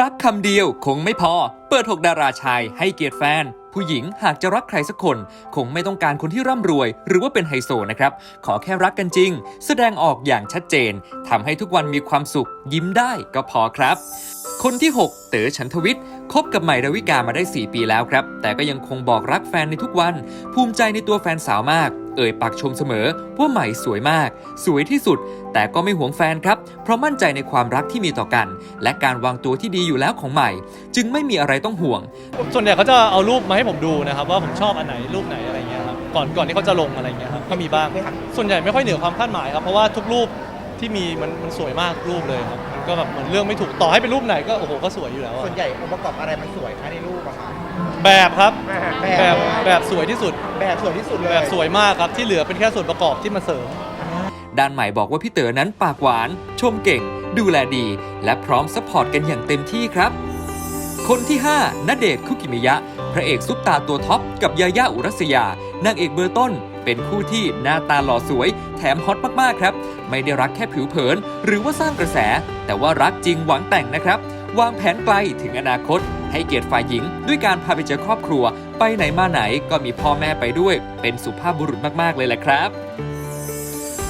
รักคำเดียวคงไม่พอ เปิดหกดาราชายให้เกียรติแฟน ผู้หญิงหากจะรักใครสักคน คงไม่ต้องการคนที่ร่ำรวย หรือว่าเป็นไฮโซนะครับ ขอแค่รักกันจริง แสดงออกอย่างชัดเจนทำให้ทุกวันมีความสุขยิ้มได้ก็พอครับ คนที่ 6 เต๋อฉันทวิทย์คบกับใหม่ดาวิกามาได้ 4 ปีแล้วครับ แต่ก็ยังคงบอกรักแฟนในทุกวัน ภูมิใจในตัวแฟนสาวมาก เอ่ยปากชมเสมอว่าใหม่สวยมาก สวยที่สุด แต่ก็ไม่หวงแฟนครับ เพราะมั่นใจในความรักที่มีต่อกัน และการวางตัวที่ดีอยู่แล้วของใหม่ จึงไม่มีอะไรต้องห่วง ส่วนใหญ่เขาจะเอารูปมาให้ผมดูนะครับว่าผมชอบอันไหนรูปไหนอะไรเงี้ยครับก่อนก่อนที่เขาจะลงอะไรเงี้ยครับก็มีบ้างส่วนใหญ่ไม่ค่อยเหนือความคาดหมายครับเพราะว่าทุกรูป ที่มีมันมันสวยมากรูปเลยครับมันก็แบบเหมือนเรื่องไม่ถูกต่อให้เป็นรูปไหนก็โอ้โหก็สวยอยู่แล้วอะส่วนใหญ่องค์ประกอบอะไรมันสวยคะในรูปอะคะ แบบครับแบแบบบ แบบสวยที่สุด แบบสวยที่สุดเลยแบบสวยมากครับที่เหลือเป็นแค่ส่วนประกอบที่มาเสริม ด้านใหม่บอกว่าพี่เต๋อนั้นปากหวาน ชมเก่ง ดูแลดี และพร้อมซัพพอร์ตกันอย่างเต็มที่ครับ คนที่5ณเดชน์คุกิมิยะ พระเอกซุปตาตัวท็อปกับยาย่าอุรัสยานางเอกเบอร์ต้น เป็นคู่ที่หน้าตาหล่อสวย แถมฮอตมากๆครับ ไม่ได้รักแค่ผิวเผิน หรือว่าสร้างกระแส แต่ว่ารักจริงหวังแต่งนะครับ วางแผนไกลถึงอนาคต ให้เกียรติฝ่ายหญิง ด้วยการพาไปเจอครอบครัว ไปไหนมาไหนก็มีพ่อแม่ไปด้วย เป็นสุภาพบุรุษมากๆเลยแหละครับ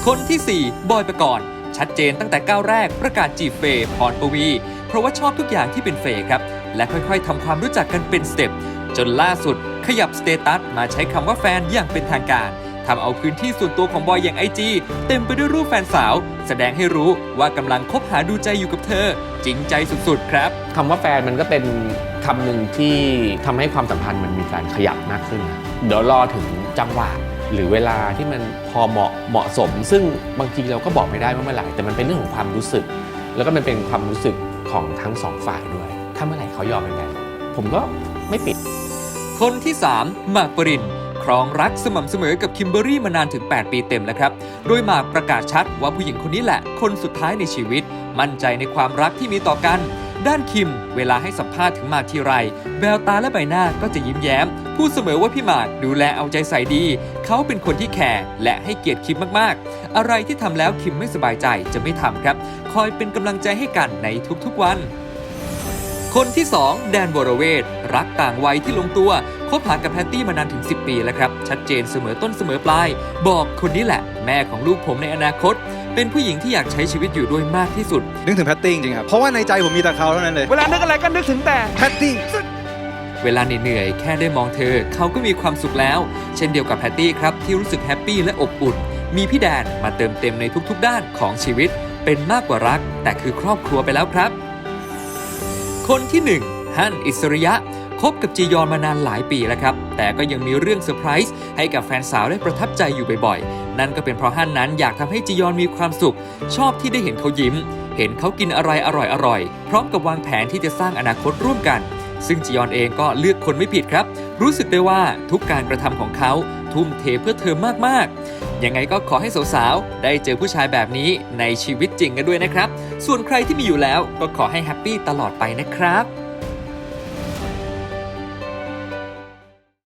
คนที่ 4 บอยประกรณ์ชัดเจนตั้งแต่ก้าวแรกประกาศจีบเฟย์พรปวี เพราะว่าชอบทุกอย่างที่เป็นเฟย์ครับ และค่อยๆทำความรู้จักกันเป็นสเต็ปจนล่าสุดขยับสเตตัสมาใช้คำว่าแฟนอย่างเป็นทางการ ทำเอาพื้นที่ส่วนตัวของบอยอย่างไอจีเต็มไปด้วยรูปแฟนสาว แสดงให้รู้ว่ากำลังคบหาดูใจอยู่กับเธอ จริงใจสุดๆครับ คำว่าแฟนมันก็เป็นคำหนึ่งที่ทำให้ความสัมพันธ์มันมีการขยับมากขึ้น เดี๋ยวรอถึงจังหวะหรือเวลาที่มันพอเหมาะเหมาะสม ซึ่งบางทีเราก็บอกไม่ได้ว่าเมื่อไหร่แต่มันเป็นเรื่องของความรู้สึก แล้วก็มันเป็นความรู้สึกของทั้งสองฝ่ายด้วย ถ้าเมื่อไหร่เขายอมยังไงผมก็ไม่ปิด คนที่3หมากปรินค รองรักสม่ำเสมอกับคิมเบอรี่มานานถึง 8 ปีเต็มแล้วครับ โดยหมากประกาศชัดว่าผู้หญิงคนนี้แหละ คนสุดท้ายในชีวิต มั่นใจในความรักที่มีต่อกัน ด้านคิม เวลาให้สัมภาษณ์ถึงหมากทีไรแววตาและใบหน้าก็จะยิ้มแย้ม พูดเสมอว่าพี่หมากดูแลเอาใจใส่ดี เขาเป็นคนที่แคร์และให้เกียรติคิมมากๆ อะไรที่ทำแล้วคิมไม่สบายใจจะไม่ทำครับ คอยเป็นกำลังใจให้กันในทุกๆวันคนที่ 2 แดนวรเวทรักต่างวัยที่ลงตัว คบหากับแพตตี้มานานถึง 10 ปีแล้วครับ ชัดเจนเสมอต้นเสมอปลาย บอกคนนี้แหละ แม่ของลูกผมในอนาคต เป็นผู้หญิงที่อยากใช้ชีวิตอยู่ด้วยมากที่สุด นึกถึงแพตตี้จริงๆครับ เพราะว่าในใจผมมีแต่เขาเท่านั้นเลย เวลานึกอะไรก็นึกถึงแต่แพตตี้ เวลาเหนื่อยๆแค่ได้มองเธอ เขาก็มีความสุขแล้ว เช่นเดียวกับแพตตี้ครับที่รู้สึกแฮปปี้และอบอุ่น มีพี่แดนมาเติมเต็มในทุกๆ ด้านของชีวิต เป็นมากกว่ารัก แต่คือครอบครัวไปแล้วครับ คนที่1ฮั่นอิสริยะ คบกับจียอนมานานหลายปีแล้วครับ แต่ก็ยังมีเรื่องเซอร์ไพรส์ให้กับแฟนสาวได้ประทับใจอยู่บ่อยๆ นั่นก็เป็นเพราะฮั่นนั้นอยากทำให้จียอนมีความสุข ชอบที่ได้เห็นเขายิ้ม เห็นเขากินอะไรอร่อยๆ พร้อมกับวางแผนที่จะสร้างอนาคตร่วมกัน ซึ่งจียอนเองก็เลือกคนไม่ผิดครับ รู้สึกได้ว่าทุกการกระทำของเขาทุ่มเทเพื่อเธอมากๆยังไงก็ขอให้สาวๆ ได้เจอผู้ชายแบบนี้ในชีวิตจริงกันด้วยนะครับ ส่วนใครที่มีอยู่แล้วก็ขอให้แฮปปี้ตลอดไปนะครับ